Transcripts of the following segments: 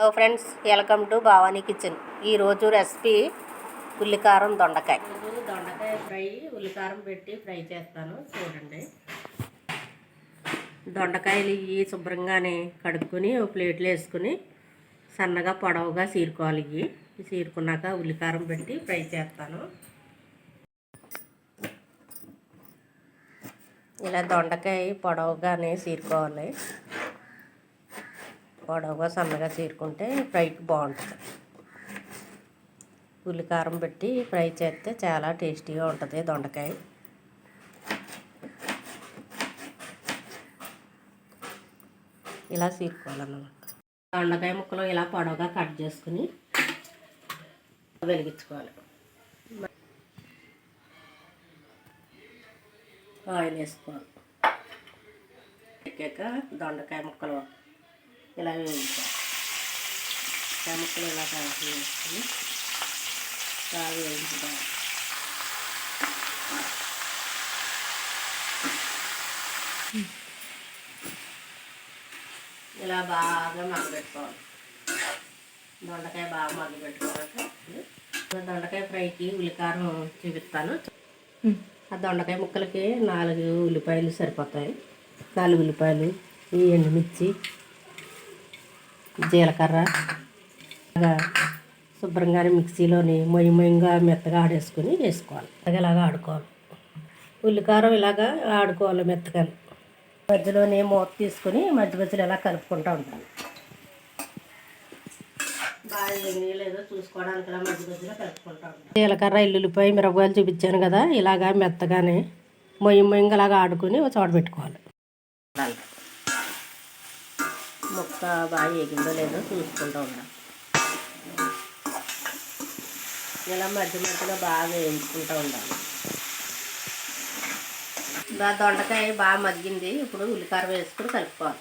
Hello friends welcome to Bhavani kitchen ఈరోజు recipe ఉల్లికారం దొండకాయ. దొండకాయ ఫ్రై ఉల్లికారం పెట్టి ఫ్రై చేస్తాను. చూడండి. దొండకాయలు ఇవి శుభ్రంగానే కడుక్కొని ఒక ప్లేట్లు వేసుకుని సన్నగా పొడవుగా చీరుకోవాలి ఇవి చీరుకున్నాక ఉల్లికారం పెట్టి ఫ్రై చేస్తాను. ఇలా దొండకాయ పొడవుగానే చీరుకోవాలి పొడవుగా సన్నగా చీరుకుంటే ఫ్రైకి బాగుంటుంది. ఉల్లికారం పెట్టి ఫ్రై చేస్తే చాలా టేస్టీగా ఉంటుంది దొండకాయ. ఇలా చీరుకోవాలన్నమాట దొండకాయ ముక్కలు ఇలా పొడవుగా కట్ చేసుకుని వెలిగించుకోవాలి. ఆయిల్ వేసుకోవాలి. ఎక్కాక దొండకాయ ముక్కలు ఇలా వేయించాలి ముక్కలు ఇలా కలిపి వేసుకుని బాగా వేయించుకోవాలి ఇలా బాగా మగ్గబెట్టుకోవాలి దొండకాయ బాగా మగ్గబెట్టుకోవాలంటే దొండకాయ ఫ్రైకి ఉల్లికారం చూపిస్తాను. ఆ దొండకాయ ముక్కలకి నాలుగు ఉల్లిపాయలు సరిపోతాయి. నాలుగు ఉల్లిపాయలు ఈ ఎండుమిర్చి జీలకర్ర ఇలాగా శుభ్రంగానే మిక్సీలోని మొయ్యి మొయ్యంగా మెత్తగా ఆడేసుకొని వేసుకోవాలి. ఇలాగా ఆడుకోవాలి. ఉల్లికారం ఇలాగా ఆడుకోవాలి మెత్తగా. మధ్యలోనే మూత తీసుకొని మధ్య మధ్యలో ఇలా కలుపుకుంటూ ఉంటాను. బాగా లేదో చూసుకోవడానికి ఇలా మధ్య మధ్యలో కలుపుకుంటూ ఉంటాను. జీలకర్ర ఎల్లుల్లిపాయ మిరపకాయలు చూపించాను కదా ఇలాగా మెత్తగానే మొయ్యి మొయ్యంగా ఇలాగ ఆడుకొని ఒక చోట పెట్టుకోవాలి. ముక్క బాగా ఎగిందో లేదో చూసుకుంటూ ఉండాలి ఇలా మధ్య మధ్యలో బాగా వేయించుకుంటూ ఉండాలి దా దొండకాయ బాగా మగ్గింది. ఇప్పుడు ఉల్లికారం వేసుకుని కలుపుకోవాలి.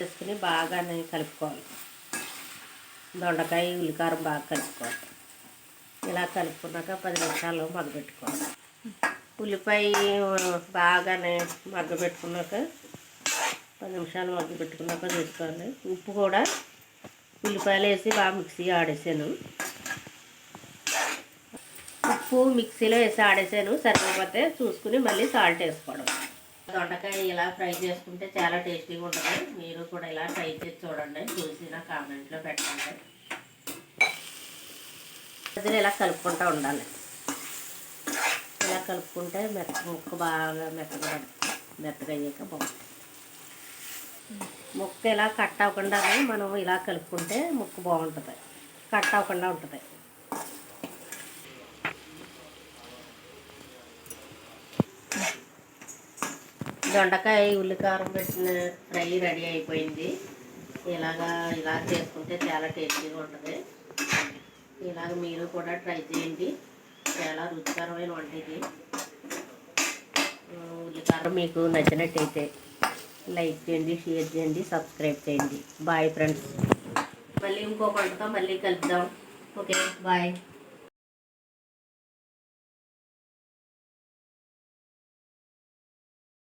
వేసుకుని బాగా కలుపుకోవాలి. దొండకాయ ఉల్లికారం బాగా కలుపుకోవాలి. ఇలా కలుపుకున్నాక పది నిమిషాలు మగ్గబెట్టుకోవాలి. ఉల్లిపాయ బాగానే మగ్గబెట్టుకున్నాక పది నిమిషాలు మగ్గబెట్టుకున్నాక తీసుకోవాలి ఉప్పు కూడా ఉల్లిపాయలు వేసి బాగా మిక్సీ ఆడేసాను. ఉప్పు మిక్సీలో వేసి ఆడేసాను. సరిపోతే చూసుకుని మళ్ళీ సాల్ట్ వేసుకోవడం. దొండకాయ ఇలా ఫ్రై చేసుకుంటే చాలా టేస్టీగా ఉంటుంది. మీరు కూడా ఇలా ట్రై చేసి చూడండి. చూసి నా కామెంట్లో పెట్టండి. అది ఇలా కలుపుకుంటూ ఉండాలి. కలుపుకుంటే మెత్త ముక్క బాగా మెత్తగా మెత్తగా అయ్యాక బాగుంటుంది. ముక్క ఇలా కట్ అవ్వకుండా మనం ఇలా కలుపుకుంటే ముక్క బాగుంటుంది. కట్ అవ్వకుండా ఉంటుంది. దొండకాయ ఉల్లికారం పెట్టిన ఫ్రై రెడీ అయిపోయింది. ఇలాగా ఇలా చేసుకుంటే చాలా టేస్టీగా ఉంటుంది. ఇలాగ మీరు కూడా ట్రై చేయండి. చాలా రుచికరమైన వంట ఇది. ఉల్లికారం మీకు నచ్చినట్టయితే లైక్ చేయండి షేర్ చేయండి సబ్స్క్రైబ్ చేయండి. Bye friends. మళ్ళీ ఇంకో పంటతో మళ్ళీ కలుద్దాం. Okay bye.